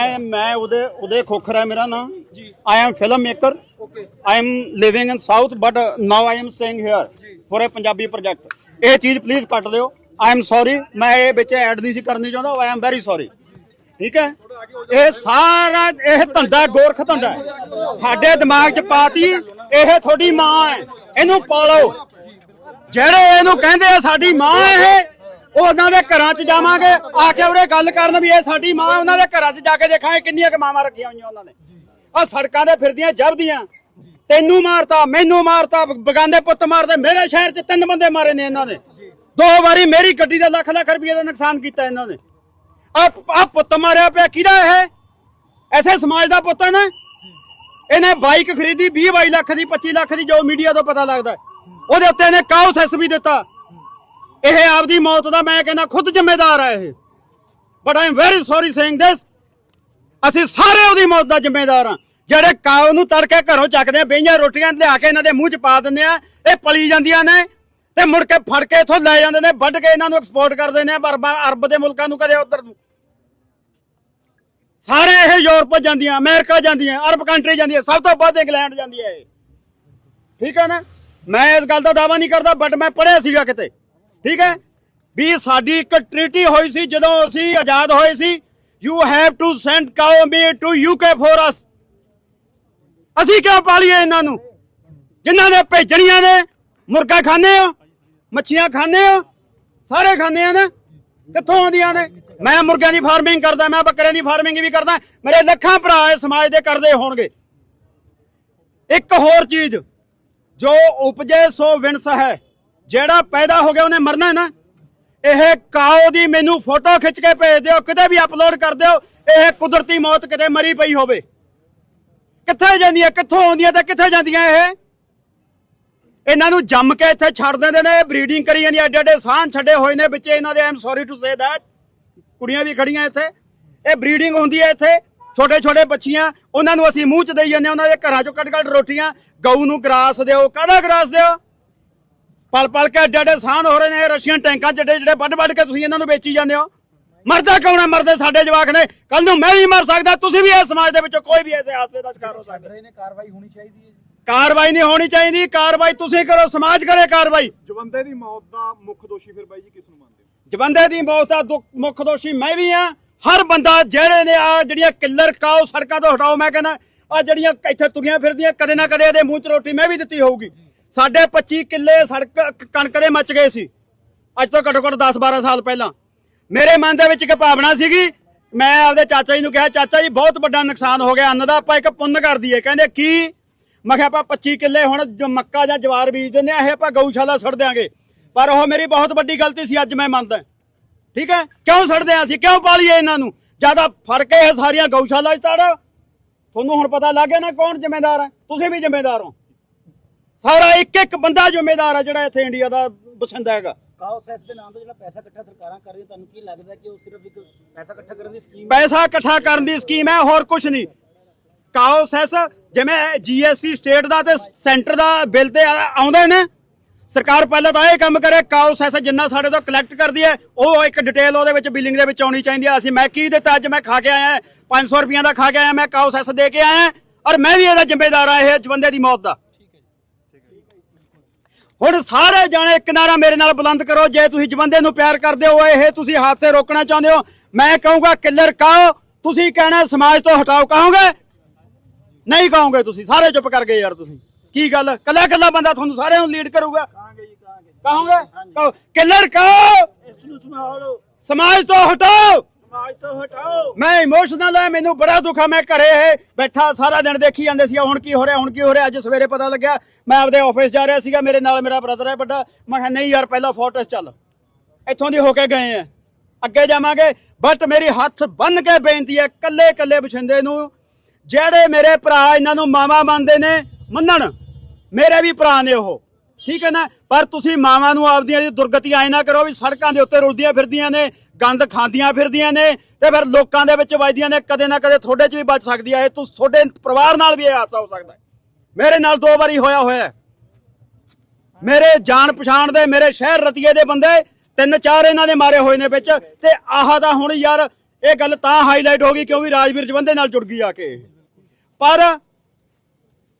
ਮੈਂ ਮੈਂ ਉਹਦੇ ਉਹਦੇ ਖੋਖਰ ਹੈ ਮੇਰਾ ਨਾਮ। ਜੀ। I am film maker okay I am living in south but now I am staying here for a Punjabi project ਇਹ ਚੀਜ਼ ਪਲੀਜ਼ ਕੱਟ ਦਿਓ। ਆਈ ਐਮ ਸੌਰੀ ਮੈਂ ਇਹ ਵਿੱਚ ਐਡ ਨਹੀਂ ਸੀ ਕਰਨੀ ਚਾਹੁੰਦਾ। ਆਈ ਐਮ ਵੈਰੀ ਸੌਰੀ ਠੀਕ ਹੈ? ਇਹ ਸਾਰਾ ਇਹ ਧੰਦਾ ਗੋਰਖ ਧੰਦਾ। ਸਾਡੇ ਦਿਮਾਗ 'ਚ ਪਾਤੀ ਇਹ ਤੁਹਾਡੀ ਮਾਂ ਹੈ। ਇਹਨੂੰ ਪਾਲੋ। ਜਿਹੜੇ ਇਹਨੂੰ ਕਹਿੰਦੇ ਆ ਸਾਡੀ ਮਾਂ ਇਹ ਉਹਨਾਂ ਦੇ ਘਰਾਂ 'ਚ ਜਾਵਾਂਗੇ। ਆ ਕੇ ਉਰੇ ਗੱਲ ਕਰਨ ਵੀ ਇਹ ਸਾਡੀ ਮਾਂ, ਉਹਨਾਂ ਦੇ ਘਰਾਂ 'ਚ ਜਾ ਕੇ ਦੇਖਾਂਗੇ ਕਿੰਨੀਆਂ ਕੁ ਮਾਵਾਂ ਰੱਖੀਆਂ ਹੋਈਆਂ ਉਹਨਾਂ ਨੇ। ਆ ਸੜਕਾਂ ਦੇ ਫਿਰਦੀਆਂ ਜਬਦੀਆਂ ਤੈਨੂੰ ਮਾਰਤਾ, ਮੈਨੂੰ ਮਾਰਤਾ ਬਗਾਂਦੇ ਪੁੱਤ ਮਾਰਦੇ। ਮੇਰੇ ਸ਼ਹਿਰ 'ਚ ਤਿੰਨ ਬੰਦੇ ਮਾਰੇ ਨੇ ਇਹਨਾਂ ਨੇ ਦੋ ਵਾਰੀ ਮੇਰੀ ਗੱਡੀ ਦਾ ਲੱਖ ਲੱਖ ਰੁਪਏ ਦਾ ਨੁਕਸਾਨ ਕੀਤਾ ਇਹਨਾਂ ਨੇ। ਆ ਆ ਪੁੱਤ ਮਾਰਿਆ ਪਿਆ, ਕਿਹਦਾ ਇਹ? ਐਸੇ ਸਮਾਜ ਦਾ ਪੁੱਤ ਹੈ ਨਾ। ਇਹਨੇ ਬਾਈਕ ਖਰੀਦੀ 20 22 ਲੱਖ ਦੀ 25 ਲੱਖ ਦੀ, ਜੋ ਮੀਡੀਆ ਤੋਂ ਪਤਾ ਲੱਗਦਾ। ਉਹਦੇ ਉੱਤੇ ਇਹਨੇ ਕਾਉਸ ਐਸ ਵੀ ਦਿੱਤਾ। ਇਹ ਆਪਦੀ ਮੌਤ ਦਾ ਮੈਂ ਕਹਿੰਦਾ ਖੁਦ ਜ਼ਿੰਮੇਦਾਰ ਹੈ ਇਹ। But I am very sorry saying this ਅਸੀਂ ਸਾਰੇ ਉਹਦੀ ਮੌਤ ਦਾ ਜ਼ਿੰਮੇਦਾਰ ਹਾਂ ਜਿਹੜੇ ਕਾਉ ਨੂੰ ਤੜਕੇ ਘਰੋਂ ਚੱਕਦੇ ਆ, ਬਈਆਂ ਰੋਟੀਆਂ ਲਿਆ ਕੇ ਇਹਨਾਂ ਦੇ ਮੂੰਹ 'ਚ ਪਾ ਦਿੰਦੇ ਆ, ਇਹ ਪਲੀ ਜਾਂਦੀਆਂ ਨੇ। ਤੇ ਮੁੜ ਕੇ ਫੜ ਕੇ ਇੱਥੋਂ ਲੈ ਜਾਂਦੇ ਨੇ, ਵੱਢ ਕੇ ਇਹਨਾਂ ਨੂੰ ਐਕਸਪੋਰਟ ਕਰ ਦਿੰਦੇ ਆ ਅਰਬਾਂ ਅਰਬ ਦੇ ਮੁਲਕਾਂ ਨੂੰ ਕਦੇ ਉਧਰ ਨੂੰ। ਸਾਰੇ ਇਹ ਯੂਰਪ ਜਾਂਦੀਆਂ, ਅਮਰੀਕਾ ਜਾਂਦੀਆਂ, ਅਰਬ ਕੰਟਰੀ ਜਾਂਦੀਆਂ, ਸਭ ਤੋਂ ਵੱਧ ਇੰਗਲੈਂਡ ਜਾਂਦੀ ਹੈ ਇਹ। ਠੀਕ ਹੈ ਨਾ? ਮੈਂ ਇਸ ਗੱਲ ਦਾ ਦਾਵਾ ਨਹੀਂ ਕਰਦਾ ਬਟ ਮੈਂ ਪੜ੍ਹਿਆ ਸੀਗਾ ਕਿਤੇ। ਠੀਕ ਹੈ? ਵੀ ਸਾਡੀ ਇੱਕ ਟ੍ਰੀਟੀ ਹੋਈ ਸੀ ਜਦੋਂ ਅਸੀਂ ਆਜ਼ਾਦ ਹੋਏ ਸੀ। ਯੂ ਹੈਵ ਟੂ ਸੈਂਡ ਕਾਓਮੀ ਟੂ ਯੂਕੇ ਫੋਰ ਅਸ ਅਸੀਂ ਕਿਉਂ ਪਾਲੀਏ ਇਹਨਾਂ ਨੂੰ? ਜਿਨ੍ਹਾਂ ਨੇ ਭੇਜਣੀਆਂ ਨੇ, ਮੁਰਗਾ ਖਾਣੇ ਹੋ, ਮੱਛੀਆਂ ਖਾਣੇ ਹੋ, ਸਾਰੇ ਖਾਂਦੇ ਆ ਨਾ? ਕਿੱਥੋਂ ਆਉਂਦੀਆਂ ਨੇ? ਮੈਂ ਮੁਰਗਿਆਂ ਦੀ ਫਾਰਮਿੰਗ ਕਰਦਾ, ਮੈਂ ਬੱਕਰਿਆਂ ਦੀ ਫਾਰਮਿੰਗ ਵੀ ਕਰਦਾ, ਮੇਰੇ ਲੱਖਾਂ ਭਰਾ ਇਸ ਸਮਾਜ ਦੇ ਕਰਦੇ ਹੋਣਗੇ। ਇੱਕ ਹੋਰ ਚੀਜ਼, ਜੋ ਉਪਜੇ ਸੋ ਵਿਣਸ ਹੈ। ਜਿਹੜਾ ਪੈਦਾ ਹੋ ਗਿਆ ਉਹਨੇ ਮਰਨਾ ਨਾ। ਇਹ ਕਾਓ ਦੀ ਮੈਨੂੰ ਫੋਟੋ ਖਿੱਚ ਕੇ ਭੇਜ ਦਿਓ ਕਿਤੇ ਵੀ ਅਪਲੋਡ ਕਰ ਦਿਓ ਇਹ ਕੁਦਰਤੀ ਮੌਤ ਕਿਤੇ ਮਰੀ ਪਈ ਹੋਵੇ। ਕਿੱਥੇ ਜਾਂਦੀਆਂ ਕਿੱਥੋਂ ਆਉਂਦੀਆਂ ਤੇ ਕਿੱਥੇ ਜਾਂਦੀਆਂ ਇਹ? ਇਹਨਾਂ ਨੂੰ ਜੰਮ ਕੇ ਇੱਥੇ ਛੱਡ ਦਿੰਦੇ ਨੇ ਬਰੀਡਿੰਗ ਕਰੀ ਜਾਂਦੀ ਐਡੇ ਐਡੇ ਸਾਹ ਛੱਡੇ ਹੋਏ ਨੇ ਵਿੱਚ ਇਹਨਾਂ ਦੇ I'm sorry to say that ਕੁੜੀਆਂ ਵੀ ਖੜੀਆਂ ਇੱਥੇ। ਇਹ ਬਰੀਡਿੰਗ ਹੁੰਦੀ ਹੈ ਇੱਥੇ ਛੋਟੇ ਛੋਟੇ ਬੱਚੀਆਂ ਉਹਨਾਂ ਨੂੰ ਅਸੀਂ ਮੂੰਹ ਚ ਦੇਈ ਜਾਂਦੇ ਹਾਂ, ਉਹਨਾਂ ਦੇ ਘਰਾਂ ਚੋਂ ਕੱਢ ਕੱਢ ਰੋਟੀਆਂ ਗਊ ਨੂੰ ਗਰਾਸ ਦਿਓ ਕਾਹਦਾ ਗਰਾਸ ਦਿਓ? ਪਲ ਪਲ ਕੇ ਐਡੇ ਸਾਹ ਹੋ ਰਹੇ ਨੇ ਇਹ ਰਸ਼ੀਅਨ ਟੈਂਕਾਂ ਜਿਹੜੇ ਜਿਹੜੇ ਵੱਡ ਵੱਡ ਕੇ ਤੁਸੀਂ ਇਹਨਾਂ ਨੂੰ ਵੇਚੀ ਜਾਂਦੇ ਹੋ। ਮਰਦਾ ਕੌਣ ਹੈ? ਮਰਦੇ ਸਾਡੇ ਜਵਾਕ ਨੇ। ਕੱਲ ਨੂੰ ਮੈਂ ਵੀ ਮਰ ਸਕਦਾ ਤੁਸੀਂ ਵੀ ਇਸ ਸਮਾਜ ਦੇ ਵਿੱਚੋਂ ਕੋਈ ਵੀ ਐਸੇ ਹਾਦਸੇ ਦਾ ਸ਼ਿਕਾਰ ਹੋ ਸਕਦਾ। ਰਹੇ ਨੇ ਕਾਰਵਾਈ ਹੋਣੀ ਚਾਹੀਦੀ ਹੈ ਜੀ। ਕਾਰਵਾਈ ਨਹੀਂ ਹੋਣੀ ਚਾਹੀਦੀ ਕਾਰਵਾਈ ਤੁਸੀਂ ਕਰੋ ਸਮਾਜ ਕਰੇ ਕਾਰਵਾਈ। ਜਵੰਦੇ ਦੀ ਮੌਤ ਦਾ ਮੁੱਖ ਦੋਸ਼ੀ ਫਿਰ ਬਾਈ ਜੀ ਕਿਸ ਨੂੰ ਮੰਨਦੇ ਹੋ? ਜਵੰਦੇ ਦੀ ਮੌਤ ਦਾ ਮੁੱਖ ਦੋਸ਼ੀ ਮੈਂ ਵੀ ਆ ਹਰ ਬੰਦਾ ਜਿਹੜੇ ਨੇ ਆ ਜਿਹੜੀਆਂ ਕਿੱਲਰ ਕਾਓ ਸੜਕਾਂ ਤੋਂ ਹਟਾਓ ਮੈਂ ਕਹਿੰਦਾ ਆ ਜਿਹੜੀਆਂ ਇੱਥੇ ਤੁਰੀਆਂ ਫਿਰਦੀਆਂ ਕਦੇ ਨਾ ਕਦੇ ਇਹਦੇ ਮੂੰਹ 'ਚ ਰੋਟੀ ਮੈਂ ਵੀ ਦਿੱਤੀ ਹੋਊਗੀ। ਸਾਡੇ 25 ਕਿੱਲੇ ਸੜਕ ਕਣਕ ਦੇ ਮੱਚ ਗਏ ਸੀ। ਅੱਜ ਤੋਂ ਘੱਟੋ ਘੱਟ 10 12 ਸਾਲ ਪਹਿਲਾਂ। ਮੇਰੇ ਮਨ ਦੇ ਵਿੱਚ ਇੱਕ ਭਾਵਨਾ ਸੀਗੀ, ਮੈਂ ਆਪਦੇ ਚਾਚਾ ਜੀ ਨੂੰ ਕਿਹਾ, ਚਾਚਾ ਜੀ, ਬਹੁਤ ਵੱਡਾ ਨੁਕਸਾਨ ਹੋ ਗਿਆ, ਅੰਨ ਦਾ ਆਪਾਂ ਇੱਕ ਪੁੰਨ ਕਰ ਦਈਏ। ਕਹਿੰਦੇ, ਕੀ? ਮੈਂ ਕਿਹਾ, ਆਪਾਂ 25 ਕਿੱਲੇ ਹੁਣ ਜੋ ਮੱਕਾ ਜਾਂ ਜਵਾਰ ਬੀਜ ਦਿੰਦੇ ਆ ਇਹ ਆਪਾਂ ਗਊਸ਼ਾਲਾ ਛੱਡ ਦਿਆਂਗੇ। ਪਰ ਉਹ ਮੇਰੀ ਬਹੁਤ ਵੱਡੀ ਗਲਤੀ ਸੀ, ਅੱਜ ਮੈਂ ਮੰਨਦਾ ਠੀਕ ਹੈ? ਕਿਉਂ ਛੱਡਦੇ ਆ ਅਸੀਂ? ਕਿਉਂ ਪਾਲੀਏ ਇਹਨਾਂ ਨੂੰ? ਜ਼ਿਆਦਾ ਫ਼ਰਕ ਇਹ ਸਾਰੀਆਂ ਗਊਸ਼ਾਲਾ 'ਚ ਤਾੜੋ ਤੁਹਾਨੂੰ ਹੁਣ ਪਤਾ ਲੱਗ ਗਿਆ ਨਾ ਕੌਣ ਜ਼ਿੰਮੇਦਾਰ ਹੈ? ਤੁਸੀਂ ਵੀ ਜ਼ਿੰਮੇਦਾਰ ਹੋ। ਸਾਰਾ ਇੱਕ ਇੱਕ ਬੰਦਾ ਜ਼ਿੰਮੇਦਾਰ ਹੈ ਜਿਹੜਾ ਇੱਥੇ ਇੰਡੀਆ ਦਾ ਬਸਿੰਦਾ ਹੈਗਾ। ਕਾਓ ਸੈਸ ਦੇ ਨਾਮ ਤੋਂ ਜਿਹੜਾ ਪੈਸਾ ਇਕੱਠਾ ਸਰਕਾਰਾਂ ਕਰ ਰਹੀਆਂ ਤੁਹਾਨੂੰ ਕੀ ਲੱਗਦਾ ਕਿ ਉਹ ਸਿਰਫ ਇੱਕ ਪੈਸਾ ਇਕੱਠਾ ਕਰਨ ਦੀ ਸਕੀਮ ਪੈਸਾ ਇਕੱਠਾ ਕਰਨ ਦੀ ਸਕੀਮ ਹੈ ਹੋਰ ਕੁਝ ਨਹੀਂ। ਕਾਓ ਸੈਸ ਜਿਵੇਂ ਜੀਐਸਟੀ ਸਟੇਟ ਦਾ ਤੇ ਸੈਂਟਰ ਦਾ ਬਿੱਲ ਤੇ ਆ- ਆਉਂਦੇ ਨੇ ਸਰਕਾਰ ਪਹਿਲਾਂ ਤਾਂ ਇਹ ਕੰਮ ਕਰੇ ਕਾਓ ਸੈਸ ਜਿੰਨਾ ਸਾਡੇ ਤੋਂ ਕਲੈਕਟ ਕਰਦੀ ਹੈ ਉਹ ਇੱਕ ਡਿਟੇਲ ਉਹਦੇ ਵਿੱਚ ਬਿਲਿੰਗ ਦੇ ਵਿੱਚ ਆਉਣੀ ਚਾਹੀਦੀ ਹੈ ਅਸੀਂ ਮੈਂ ਕੀ ਦਿੱਤਾ ਅੱਜ ਮੈਂ ਖਾ ਕੇ ਆਇਆ 500 ਰੁਪਈਆ ਦਾ ਖਾ ਕੇ ਆਇਆ ਮੈਂ ਕਾਓ ਸੈਸ ਦੇ ਕੇ ਆਇਆ ਔਰ ਮੈਂ ਵੀ ਇਹਦਾ ਜ਼ਿੰਮੇਦਾਰ ਆ ਇਹ ਜਵੰਦੇ ਦੀ ਮੌਤ ਦਾ। ਹੁਣ ਸਾਰੇ ਜਾਣੇ ਇੱਕ ਨਾਰਾ ਮੇਰੇ ਨਾਲ ਬੁਲੰਦ ਕਰੋ। ਜੇ ਤੁਸੀਂ ਜਵੰਦੇ ਨੂੰ ਪਿਆਰ ਕਰਦੇ ਹੋ ਇਹ ਤੁਸੀਂ ਹਾਦਸੇ ਰੋਕਣਾ ਚਾਹੁੰਦੇ ਹੋ। ਮੈਂ ਕਹੂੰਗਾ ਕਿੱਲਰ ਕਾਓ ਤੁਸੀਂ ਕਹਿਣਾ ਸਮਾਜ ਤੋਂ ਹਟਾਓ। ਕਹੋਗੇ? ਨਹੀਂ ਕਹੋਗੇ ਤੁਸੀਂ। ਸਾਰੇ ਚੁੱਪ ਕਰ ਗਏ ਯਾਰ ਤੁਸੀਂ। ਕੀ ਗੱਲ? ਕੱਲਾ ਕੱਲਾ ਬੰਦਾ ਤੁਹਾਨੂੰ ਸਾਰਿਆਂ ਨੂੰ ਲੀਡ ਕਰੂਗਾ? ਕਹਾਂਗੇ ਜੀ ਕਹਾਂਗੇ। ਕਹੋਗੇ? ਕਹੋ। Killer cow? ਸਮਾਜ ਤੋਂ ਹਟਾਓ। ਸਮਾਜ ਤੋਂ ਮੈਂ ਇਮੋਸ਼ਨਲ ਆ, ਮੈਨੂੰ ਬੜਾ ਦੁੱਖ ਆ, ਮੈਂ ਘਰੇ ਇਹ ਬੈਠਾ, ਸਾਰਾ ਦਿਨ ਦੇਖੀ ਜਾਂਦੇ ਸੀ, ਹੁਣ ਕੀ ਹੋ ਰਿਹਾ, ਹੁਣ ਕੀ ਹੋ ਰਿਹਾ, ਅੱਜ ਸਵੇਰੇ ਪਤਾ ਲੱਗਿਆ, ਮੈਂ ਆਪਦੇ ਆਫਿਸ ਜਾ ਰਿਹਾ ਸੀਗਾ, ਮੇਰੇ ਨਾਲ ਮੇਰਾ ਬ੍ਰਦਰ ਹੈ ਵੱਡਾ, ਮੈਂ ਕਿਹਾ, ਨਹੀਂ ਯਾਰ, ਪਹਿਲਾਂ ਫੋਰਟਸ ਚੱਲ, ਇੱਥੋਂ ਦੀ ਹੋ ਕੇ ਗਏ ਆ, ਅੱਗੇ ਜਾਵਾਂਗੇ। ਬਟ ਮੇਰੀ ਹੱਥ ਬੰਨ ਕੇ ਬੇਨਤੀ ਹੈ ਕੱਲੇ ਕੱਲੇ ਬਛਿੰਦੇ ਨੂੰ, ਜਿਹੜੇ ਮੇਰੇ ਭਰਾ, ਇਹਨਾਂ ਨੂੰ ਮਾਵਾ ਮੰਨਦੇ ਨੇ, ਮੰਨਣ, ਮੇਰੇ ਵੀ ਭਰਾ ਨੇ ਉਹ। ਠੀਕ ਹੈ ਨਾ? ਪਰ ਤੁਸੀਂ ਮਾਵਾਂ ਨੂੰ ਆਪਦੀਆਂ ਦੀ ਦੁਰਗਤੀ ਆਏ ਨਾ ਕਰੋ ਵੀ ਸੜਕਾਂ ਦੇ ਉੱਤੇ ਰੁਲਦੀਆਂ ਫਿਰਦੀਆਂ ਨੇ, ਗੰਦ ਖਾਂਦੀਆਂ ਫਿਰਦੀਆਂ ਨੇ ਤੇ ਫਿਰ ਲੋਕਾਂ ਦੇ ਵਿੱਚ ਵੱਜਦੀਆਂ ਨੇ, ਕਦੇ ਨਾ ਕਦੇ ਤੁਹਾਡੇ 'ਚ ਵੀ ਵੱਜ ਸਕਦੀ ਹੈ ਇਹ ਤੁਸੀਂ ਤੁਹਾਡੇ ਪਰਿਵਾਰ ਨਾਲ ਵੀ ਇਹ ਹਾਦਸਾ ਹੋ ਸਕਦਾ ਮੇਰੇ ਨਾਲ ਦੋ ਵਾਰੀ ਹੋਇਆ ਹੋਇਆ ਮੇਰੇ ਜਾਣ ਪਛਾਣ ਦੇ, ਮੇਰੇ ਸ਼ਹਿਰ ਰਤੀਏ ਦੇ ਬੰਦੇ ਤਿੰਨ ਚਾਰ ਇਹਨਾਂ ਦੇ ਮਾਰੇ ਹੋਏ ਨੇ ਵਿੱਚ ਤੇ ਆਹ ਦਾ ਹੁਣ ਯਾਰ ਇਹ ਗੱਲ ਤਾਂ ਹਾਈਲਾਈਟ ਹੋ ਗਈ ਕਿਉਂਕਿ ਰਾਜਵੀਰ ਜਵੰਦੇ ਨਾਲ ਜੁੜ ਗਈ ਆ ਕੇ। ਪਰ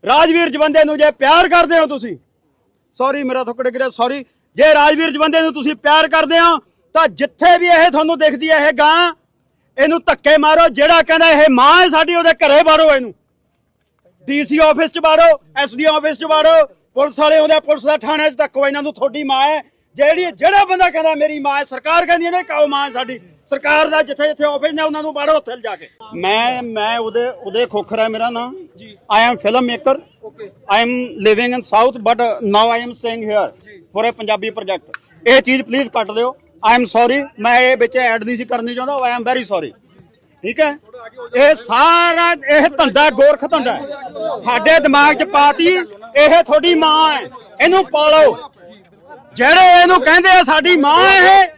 ਰਾਜਵੀਰ ਜਵੰਦੇ ਨੂੰ ਜੇ ਪਿਆਰ ਕਰਦੇ ਹੋ ਤੁਸੀਂ ਸੌਰੀ ਮੇਰਾ ਥੁੱਕੜ ਗਿਰਿਆ ਸੌਰੀ ਜੇ ਰਾਜਵੀਰ ਜਵੰਦੇ ਨੂੰ ਤੁਸੀਂ ਪਿਆਰ ਕਰਦੇ ਹੋ ਤਾਂ ਜਿੱਥੇ ਵੀ ਇਹ ਤੁਹਾਨੂੰ ਦਿਖਦੀ ਹੈ ਇਹ ਗਾਂ ਇਹਨੂੰ ਧੱਕੇ ਮਾਰੋ ਜਿਹੜਾ ਕਹਿੰਦਾ ਇਹ ਮਾਂ ਹੈ ਸਾਡੀ ਉਹਦੇ ਘਰੇ ਬਾੜੋ ਇਹਨੂੰ। ਡੀਸੀ ਆਫਿਸ ਚ ਬਾੜੋ ਐਸਡੀ ਆਫਿਸ ਚ ਬਾੜੋ ਪੁਲਿਸ ਵਾਲੇ ਉਹਦੇ ਪੁਲਿਸ ਦਾ ਥਾਣੇ ਚ ਧੱਕੋ ਇਹਨਾਂ ਨੂੰ ਤੁਹਾਡੀ ਮਾਂ ਹੈ। ਜਿਹੜੀ ਜਿਹੜਾ ਬੰਦਾ ਕਹਿੰਦਾ ਮੇਰੀ ਮਾਂ ਹੈ ਸਰਕਾਰ ਕਹਿੰਦੀ ਹੈ ਨਾ ਕਾਓ ਮਾਂ ਹੈ ਸਾਡੀ। ਸਰਕਾਰ ਦਾ ਜਿੱਥੇ ਜਿੱਥੇ ਆਫਿਸ ਨੇ ਉਹਨਾਂ ਨੂੰ ਬਾੜੋ ਉੱਥੇ ਜਾ ਕੇ। ਮੈਂ ਮੈਂ ਉਹਦੇ ਉਹਦੇ ਖੋਖਰ ਹੈ ਮੇਰਾ ਨਾਮ ਜੀ। I am film maker am living in South, but uh, now I am staying here for a Punjabi project ਇਹ ਚੀਜ਼ ਪਲੀਜ਼ ਕੱਟ ਦਿਓ. I am sorry ਮੈਂ ਇਹ ਵਿੱਚ ਐਡ ਨਹੀਂ ਸੀ ਕਰਨੀ ਚਾਹੁੰਦਾ I am very sorry. ਠੀਕ ਹੈ? ਇਹ ਸਾਰਾ ਇਹ ਧੰਦਾ ਗੋਰਖ ਧੰਦਾ ਹੈ। ਸਾਡੇ ਦਿਮਾਗ 'ਚ ਪਾਤੀ ਇਹ ਤੁਹਾਡੀ ਮਾਂ ਹੈ। ਇਹਨੂੰ ਪਾਲੋ। ਜਿਹੜੇ ਇਹਨੂੰ ਕਹਿੰਦੇ ਆ ਸਾਡੀ ਮਾਂ ਇਹ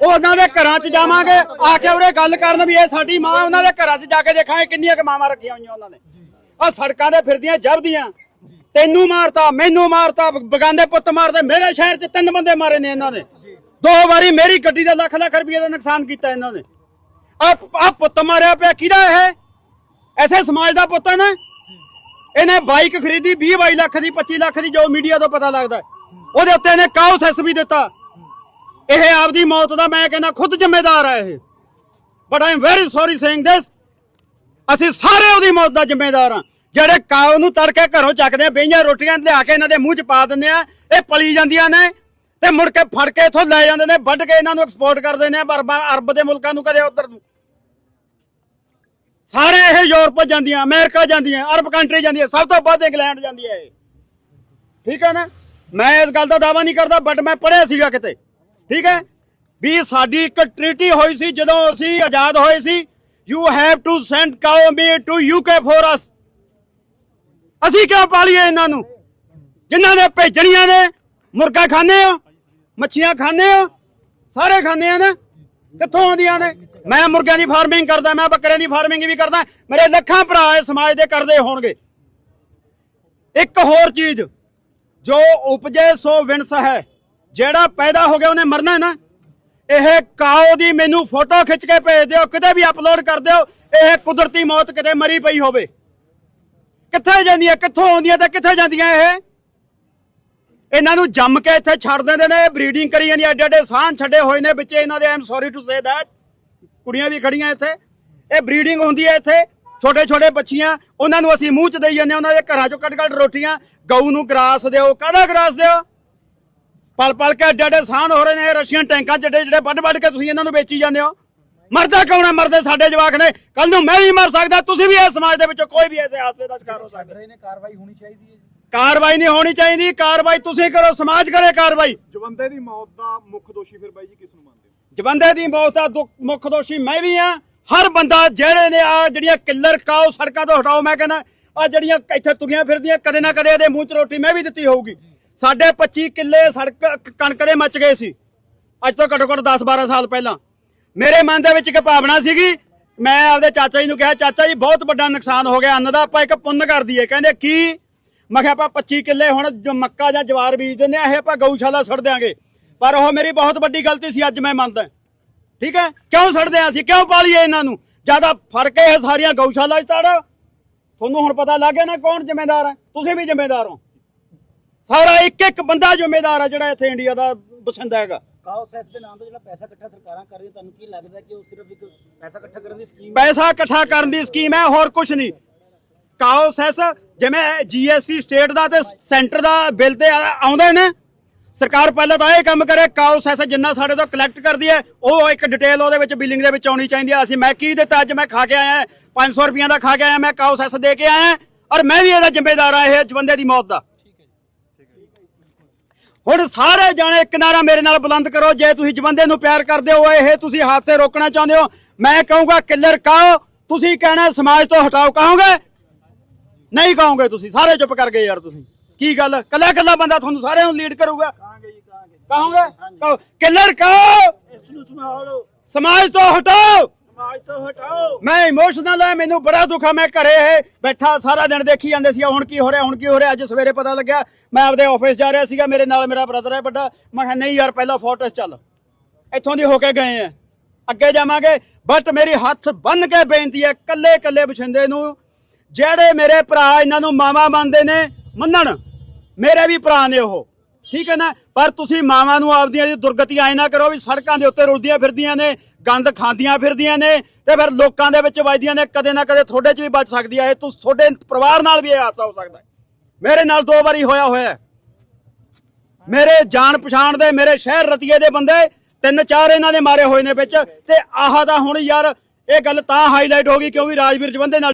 ਉਹ ਉਹਨਾਂ ਦੇ ਘਰਾਂ 'ਚ ਜਾਵਾਂਗੇ। ਆ ਕੇ ਉਹਰੇ ਗੱਲ ਕਰਨ ਵੀ ਇਹ ਸਾਡੀ ਮਾਂ ਉਹਨਾਂ ਦੇ ਘਰਾਂ 'ਚ ਜਾ ਕੇ ਦੇਖਾਂਗੇ ਕਿੰਨੀਆਂ ਕੁ ਮਾਵਾਂ ਰੱਖੀਆਂ ਹੋਈਆਂ ਉਹਨਾਂ ਨੇ। ਆ ਸੜਕਾਂ ਤੇ ਫਿਰਦੀਆਂ ਜਬਦੀਆਂ ਤੈਨੂੰ ਮਾਰਤਾ ਮੈਨੂੰ ਮਾਰਤਾ ਬਗਾਨੇ ਪੁੱਤ ਮਾਰਦੇ ਮੇਰੇ ਸ਼ਹਿਰ 'ਚ ਤਿੰਨ ਬੰਦੇ ਮਾਰੇ ਨੇ ਇਹਨਾਂ ਨੇ। ਦੋ ਵਾਰੀ ਮੇਰੀ ਗੱਡੀ ਦਾ ਲੱਖ ਲੱਖ ਰੁਪਏ ਦਾ ਨੁਕਸਾਨ ਕੀਤਾ ਇਹਨਾਂ ਨੇ। ਆ ਆ ਪੁੱਤ ਮਾਰਿਆ ਪਿਆ ਕਿਹਦਾ ਇਹ? ਐਸੇ ਸਮਾਜ ਦਾ ਪੁੱਤ ਨਾ? ਇਹਨੇ ਬਾਈਕ ਖਰੀਦੀ 20 22 ਲੱਖ ਦੀ 25 ਲੱਖ ਦੀ ਜੋ ਮੀਡੀਆ ਤੋਂ ਪਤਾ ਲੱਗਦਾ। ਉਹਦੇ ਉੱਤੇ ਇਹਨੇ ਕਾਉ ਸੈਸ ਵੀ ਦਿੱਤਾ। ਇਹ ਆਪਦੀ ਮੌਤ ਦਾ ਮੈਂ ਕਹਿੰਦਾ ਖੁਦ ਜ਼ਿੰਮੇਦਾਰ ਹੈ ਇਹ। But I am very sorry saying this ਅਸੀਂ ਸਾਰੇ ਉਹਦੀ ਮੌਤ ਦਾ ਜ਼ਿੰਮੇਦਾਰ ਹਾਂ ਜਿਹੜੇ ਕਾਉ ਨੂੰ ਤੜਕੇ ਘਰੋਂ ਚੱਕਦੇ ਆ ਬਈਆਂ ਰੋਟੀਆਂ ਲਿਆ ਕੇ ਇਹਨਾਂ ਦੇ ਮੂੰਹ 'ਚ ਪਾ ਦਿੰਦੇ ਆ, ਇਹ ਪਲੀ ਜਾਂਦੀਆਂ ਨੇ ਤੇ ਮੁੜ ਕੇ ਫੜ ਕੇ ਇੱਥੋਂ ਲੈ ਜਾਂਦੇ ਨੇ, ਵੱਢ ਕੇ ਇਹਨਾਂ ਨੂੰ ਐਕਸਪੋਰਟ ਕਰ ਦਿੰਦੇ ਆ ਅਰਬਾਂ, ਅਰਬ ਦੇ ਮੁਲਕਾਂ ਨੂੰ ਕਦੇ ਉਧਰ ਨੂੰ। ਸਾਰੇ ਇਹ ਯੂਰਪ ਜਾਂਦੀਆਂ, ਅਮਰੀਕਾ ਜਾਂਦੀਆਂ, ਅਰਬ ਕੰਟਰੀ ਜਾਂਦੀਆਂ, ਸਭ ਤੋਂ ਵੱਧ ਇੰਗਲੈਂਡ ਜਾਂਦੀ ਹੈ ਇਹ। ਠੀਕ ਹੈ ਨਾ? ਮੈਂ ਇਸ ਗੱਲ ਦਾ ਦਾਵਾ ਨਹੀਂ ਕਰਦਾ ਬਟ ਮੈਂ ਪੜ੍ਹਿਆ ਸੀਗਾ ਕਿਤੇ। ਠੀਕ ਹੈ? ਵੀ ਸਾਡੀ ਇੱਕ ਟ੍ਰੀਟੀ ਹੋਈ ਸੀ ਜਦੋਂ ਅਸੀਂ ਆਜ਼ਾਦ ਹੋਏ ਸੀ you have to send cow me to UK for us ਅਸੀਂ ਕਿਉਂ ਪਾਲੀਏ ਇਹਨਾਂ ਨੂੰ? ਜਿਨ੍ਹਾਂ ਨੇ ਭੇਜਣੀਆਂ ਨੇ, ਮੁਰਗਾ ਖਾਣੇ ਹੋ, ਮੱਛੀਆਂ ਖਾਣੇ ਹੋ, ਸਾਰੇ ਖਾਂਦੇ ਆ ਨੇ? ਕਿੱਥੋਂ ਆਉਂਦੀਆਂ ਨੇ? ਮੈਂ ਮੁਰਗਿਆਂ ਦੀ ਫਾਰਮਿੰਗ ਕਰਦਾ, ਮੈਂ ਬੱਕਰਿਆਂ ਦੀ ਫਾਰਮਿੰਗ ਵੀ ਕਰਦਾ, ਮੇਰੇ ਲੱਖਾਂ ਭਰਾ ਇਸ ਸਮਾਜ ਦੇ ਕਰਦੇ ਹੋਣਗੇ। ਇੱਕ ਹੋਰ ਚੀਜ਼, ਜੋ ਉਪਜੇ ਸੋ ਵਿਣਸ ਹੈ, ਜਿਹੜਾ ਪੈਦਾ ਹੋ ਗਿਆ ਉਹਨੇ ਮਰਨਾ ਨਾ। ਇਹ ਕਾਓ ਦੀ ਮੈਨੂੰ ਫੋਟੋ ਖਿੱਚ ਕੇ ਭੇਜ ਦਿਓ, ਕਿਤੇ ਵੀ ਅਪਲੋਡ ਕਰ ਦਿਓ, ਇਹ ਕੁਦਰਤੀ ਮੌਤ ਕਿਤੇ ਮਰੀ ਪਈ ਹੋਵੇ। ਕਿੱਥੇ ਜਾਂਦੀਆਂ? ਕਿੱਥੋਂ ਆਉਂਦੀਆਂ ਤੇ ਕਿੱਥੇ ਜਾਂਦੀਆਂ ਇਹ? ਇਹਨਾਂ ਨੂੰ ਜੰਮ ਕੇ ਇੱਥੇ ਛੱਡ ਦਿੰਦੇ ਨੇ ਬਰੀਡਿੰਗ ਕਰੀ ਜਾਂਦੀ ਐਡੇ ਐਡੇ ਸਾਹ ਛੱਡੇ ਹੋਏ ਨੇ ਵਿੱਚ ਇਹਨਾਂ ਦੇ ਆਮ ਸੌਰੀ ਟੂ ਸੇ ਦੈਟ ਕੁੜੀਆਂ ਵੀ ਖੜੀਆਂ ਇੱਥੇ। ਇਹ ਬਰੀਡਿੰਗ ਹੁੰਦੀ ਹੈ ਇੱਥੇ, ਛੋਟੇ ਛੋਟੇ ਬੱਚੀਆਂ, ਉਹਨਾਂ ਨੂੰ ਅਸੀਂ ਮੂੰਹ ਚ ਦੇਈ ਜਾਂਦੇ ਉਹਨਾਂ ਦੇ ਘਰਾਂ ਚੋਂ ਕੱਢ ਕੱਢ ਰੋਟੀਆਂ, ਗਊ ਨੂੰ ਗਰਾਸ ਦਿਓ, ਕਾਹਦਾ ਗਰਾਸ ਦਿਓ? ਪਲ ਪਲ ਕੇ ਐਡੇ ਐਡੇ ਸਾਨ ਹੋ ਰਹੇ ਨੇ ਰਸ਼ੀਅਨ ਟੈਂਕਾਂ ਜਿਹੜੇ ਜਿਹੜੇ ਵੱਢ ਵੱਢ ਕੇ ਤੁਸੀਂ ਇਹਨਾਂ ਨੂੰ ਵੇਚੀ ਜਾਂਦੇ ਹੋ। ਮਰਦਾ ਕੌਣ ਹੈ? ਮਰਦੇ ਸਾਡੇ ਜਵਾਕ ਨੇ। ਕੱਲ ਨੂੰ ਮੈਂ ਵੀ ਮਰ ਸਕਦਾ। ਤੁਸੀਂ ਵੀ ਇਸ ਸਮਾਜ ਦੇ ਵਿੱਚੋਂ ਕੋਈ ਵੀ ਐਸੇ ਹਾਦਸੇ ਦਾ ਸ਼ਿਕਾਰ ਹੋ ਸਕਦਾ। ਰਹੇ ਨੇ ਕਾਰਵਾਈ ਹੋਣੀ ਚਾਹੀਦੀ ਹੈ ਜੀ। ਕਾਰਵਾਈ ਨਹੀਂ ਹੋਣੀ ਚਾਹੀਦੀ। ਕਾਰਵਾਈ ਤੁਸੀਂ ਕਰੋ ਸਮਾਜ ਕਰੇ ਕਾਰਵਾਈ। ਜਵੰਦੇ ਦੀ ਮੌਤ ਦਾ ਮੁੱਖ ਦੋਸ਼ੀ ਫਿਰ ਬਾਈ ਜੀ ਕਿਸ ਨੂੰ ਮੰਨਦੇ ਹੋ? ਜਵੰਦੇ ਦੀ ਮੌਤ ਦਾ ਮੁੱਖ ਦੋਸ਼ੀ ਮੈਂ ਵੀ ਆ ਹਰ ਬੰਦਾ ਜਿਹੜੇ ਨੇ ਆ ਜਿਹੜੀਆਂ ਕਿੱਲਰ ਕਾਓ ਸੜਕਾਂ ਤੋਂ ਹਟਾਓ ਮੈਂ ਕਹਿੰਦਾ ਆ ਜਿਹੜੀਆਂ ਇੱਥੇ ਤੁਰੀਆਂ ਫਿਰਦੀਆਂ ਕਦੇ ਨਾ ਕਦੇ ਇਹਦੇ ਮੂੰਹ 'ਚ ਰੋਟੀ ਮੈਂ ਵੀ ਦਿੱਤੀ ਹੋਊਗੀ। ਸਾਡੇ 25 ਕਿੱਲੇ ਸੜਕ ਕਣਕ ਦੇ ਮੱਚ ਗਏ ਸੀ। ਅੱਜ ਤੋਂ ਘੱਟੋ ਘੱਟ 10 12 ਸਾਲ ਪਹਿਲਾਂ। ਮੇਰੇ ਮਨ ਦੇ ਵਿੱਚ ਇੱਕ ਭਾਵਨਾ ਸੀਗੀ, ਮੈਂ ਆਪਦੇ ਚਾਚਾ ਜੀ ਨੂੰ ਕਿਹਾ, ਚਾਚਾ ਜੀ, ਬਹੁਤ ਵੱਡਾ ਨੁਕਸਾਨ ਹੋ ਗਿਆ, ਅੰਨ ਦਾ ਆਪਾਂ ਇੱਕ ਪੁੰਨ ਕਰ ਦਈਏ। ਕਹਿੰਦੇ, ਕੀ? ਮੈਂ ਕਿਹਾ, ਆਪਾਂ 25 ਕਿੱਲੇ ਹੁਣ ਜ- ਮੱਕਾ ਜਾਂ ਜਵਾਰ ਬੀਜ ਦਿੰਦੇ ਆ, ਇਹ ਆਪਾਂ ਗਊਸ਼ਾਲਾ ਸੁੱਟ ਦਿਆਂਗੇ। ਪਰ ਉਹ ਮੇਰੀ ਬਹੁਤ ਵੱਡੀ ਗਲਤੀ ਸੀ, ਅੱਜ ਮੈਂ ਮੰਨਦਾ। ਠੀਕ ਹੈ? ਕਿਉਂ ਛੱਡਦੇ ਆ ਅਸੀਂ? ਕਿਉਂ ਪਾਲੀਏ ਇਹਨਾਂ ਨੂੰ? ਜ਼ਿਆਦਾ ਫ਼ਰਕ ਇਹ ਸਾਰੀਆਂ ਗਊਸ਼ਾਲਾ ਚ ਤੜ ਤੁਹਾਨੂੰ ਹੁਣ ਪਤਾ ਲੱਗ ਗਿਆ ਨਾ ਕੌਣ ਜ਼ਿੰਮੇਦਾਰ ਹੈ? ਤੁਸੀਂ ਵੀ ਜ਼ਿੰਮੇਦਾਰ ਹੋ। ਸਾਰਾ ਇੱਕ ਇੱਕ ਬੰਦਾ ਜ਼ਿੰਮੇਦਾਰ ਹੈ ਜਿਹੜਾ ਇੱਥੇ ਇੰਡੀਆ ਦਾ ਬਸਿੰਦਾ ਹੈਗਾ। ਕਾਓ ਸੈਸ ਦੇ ਨਾਮ ਤੋਂ ਜਿਹੜਾ ਪੈਸਾ ਇਕੱਠਾ ਸਰਕਾਰਾਂ ਕਰ ਰਹੀਆਂ ਤੁਹਾਨੂੰ ਕੀ ਲੱਗਦਾ ਕਿ ਉਹ ਸਿਰਫ ਇੱਕ ਪੈਸਾ ਇਕੱਠਾ ਕਰਨ ਦੀ ਸਕੀਮ ਪੈਸਾ ਇਕੱਠਾ ਕਰਨ ਦੀ ਸਕੀਮ ਹੈ ਹੋਰ ਕੁਝ ਨਹੀਂ। ਕਾਓ ਸੈਸ ਜਿਵੇਂ ਜੀਐਸਟੀ ਸਟੇਟ ਦਾ ਤੇ ਸੈਂਟਰ ਦਾ ਬਿੱਲ ਤੇ ਆ- ਆਉਂਦੇ ਨੇ। ਸਰਕਾਰ ਪਹਿਲਾਂ ਤਾਂ ਇਹ ਕੰਮ ਕਰੇ ਕਾਓ ਸੈਸ ਜਿੰਨਾ ਸਾਡੇ ਤੋਂ ਕਲੈਕਟ ਕਰਦੀ ਹੈ ਉਹ ਇੱਕ ਡਿਟੇਲ ਉਹਦੇ ਵਿੱਚ ਬਿਲਿੰਗ ਦੇ ਵਿੱਚ ਆਉਣੀ ਚਾਹੀਦੀ ਹੈ। ਅਸੀਂ ਮੈਂ ਕੀ ਦਿੱਤਾ ਅੱਜ? ਮੈਂ ਖਾ ਕੇ ਆਇਆ 500 ਰੁਪਈਆ ਦਾ ਖਾ ਕੇ ਆਇਆ ਮੈਂ ਕਾਓ ਸੈਸ ਦੇ ਕੇ ਆਇਆ ਔਰ ਮੈਂ ਵੀ ਇਹਦਾ ਜ਼ਿੰਮੇਦਾਰ ਆ ਇਹ ਜਵੰਦੇ ਦੀ ਮੌਤ ਦਾ। ਹੁਣ ਸਾਰੇ ਜਾਣੇ ਇੱਕ ਨਾਰਾ ਮੇਰੇ ਨਾਲ ਬੁਲੰਦ ਕਰੋ। ਜੇ ਤੁਸੀਂ ਜਵੰਦੇ ਨੂੰ ਪਿਆਰ ਕਰਦੇ ਹੋ ਇਹ ਤੁਸੀਂ ਹਾਦਸੇ ਰੋਕਣਾ ਚਾਹੁੰਦੇ ਹੋ। ਮੈਂ ਕਹੂੰਗਾ ਕਿੱਲਰ ਕਾਓ ਤੁਸੀਂ ਕਹਿਣਾ ਸਮਾਜ ਤੋਂ ਹਟਾਓ। ਕਹੋਗੇ? ਨਹੀਂ ਕਹੋਗੇ ਤੁਸੀਂ। ਸਾਰੇ ਚੁੱਪ ਕਰ ਗਏ ਯਾਰ ਤੁਸੀਂ। ਕੀ ਗੱਲ? ਕੱਲਾ ਕੱਲਾ ਬੰਦਾ ਤੁਹਾਨੂੰ ਸਾਰਿਆਂ ਨੂੰ ਲੀਡ ਕਰੂਗਾ? ਕਹਾਂਗੇ? ਜੀ ਕਹਾਂਗੇ ਕਹੋਗੇ ਕਹੋ। Killer cow? ਸਮਾਜ ਤੋਂ ਹਟਾਓ। ਸਮਾਜ ਤੋਂ ਹਟਾਓ। ਮੈਂ ਇਮੋਸ਼ਨਲ ਆ ਮੈਨੂੰ ਬੜਾ ਦੁੱਖ ਆ, ਮੈਂ ਘਰੇ ਇਹ ਬੈਠਾ ਸਾਰਾ ਦਿਨ ਦੇਖੀ ਜਾਂਦੇ ਸੀ, ਹੁਣ ਕੀ ਹੋ ਰਿਹਾ, ਹੁਣ ਕੀ ਹੋ ਰਿਹਾ, ਅੱਜ ਸਵੇਰੇ ਪਤਾ ਲੱਗਿਆ, ਮੈਂ ਆਪਦੇ ਆਫਿਸ ਜਾ ਰਿਹਾ ਸੀਗਾ, ਮੇਰੇ ਨਾਲ ਮੇਰਾ ਬ੍ਰਦਰ ਹੈ ਵੱਡਾ, ਮੈਂ ਕਿਹਾ, ਨਹੀਂ ਯਾਰ, ਪਹਿਲਾਂ ਫੋਰਟਸ ਚੱਲ, ਇੱਥੋਂ ਦੀ ਹੋ ਕੇ ਗਏ ਆ, ਅੱਗੇ ਜਾਵਾਂਗੇ। ਬਟ ਮੇਰੀ ਹੱਥ ਬੰਨ ਕੇ ਬੇਨਤੀ ਹੈ ਕੱਲੇ ਕੱਲੇ ਬਛਿੰਦੇ ਨੂੰ, ਜਿਹੜੇ ਮੇਰੇ ਭਰਾ ਇਹਨਾਂ ਨੂੰ ਮਾਵਾ ਮੰਨਦੇ ਨੇ, ਮੰਨਣ, ਮੇਰੇ ਵੀ ਭਰਾ ਨੇ ਉਹ। ਠੀਕ ਹੈ ਨਾ? ਪਰ ਤੁਸੀਂ ਮਾਵਾਂ ਨੂੰ ਆਪਦੀਆਂ ਦੀ ਦੁਰਗਤੀਆਂ ਆਏ ਨਾ ਕਰੋ ਵੀ ਸੜਕਾਂ ਦੇ ਉੱਤੇ ਰੁਲਦੀਆਂ ਫਿਰਦੀਆਂ ਨੇ, ਗੰਦ ਖਾਂਦੀਆਂ ਫਿਰਦੀਆਂ ਨੇ ਤੇ ਫਿਰ ਲੋਕਾਂ ਦੇ ਵਿੱਚ ਵੱਜਦੀਆਂ ਨੇ, ਕਦੇ ਨਾ ਕਦੇ ਤੁਹਾਡੇ 'ਚ ਵੀ ਵੱਜ ਸਕਦੀ ਹੈ ਇਹ ਤੁਸੀਂ, ਤੁਹਾਡੇ ਪਰਿਵਾਰ ਨਾਲ ਵੀ ਇਹ ਹਾਦਸਾ ਹੋ ਸਕਦਾ। ਮੇਰੇ ਨਾਲ ਦੋ ਵਾਰੀ ਹੋਇਆ ਹੋਇਆ ਮੇਰੇ ਜਾਣ ਪਛਾਣ ਦੇ, ਮੇਰੇ ਸ਼ਹਿਰ ਰਤੀਏ ਦੇ ਬੰਦੇ ਤਿੰਨ ਚਾਰ ਇਹਨਾਂ ਦੇ ਮਾਰੇ ਹੋਏ ਨੇ ਵਿੱਚ ਤੇ ਆਹ ਤਾਂ ਹੁਣ ਯਾਰ, ਇਹ ਗੱਲ ਤਾਂ ਹਾਈਲਾਈਟ ਹੋ ਗਈ ਕਿਉਂਕਿ ਰਾਜਵੀਰ ਜਵੰਦੇ ਨਾਲ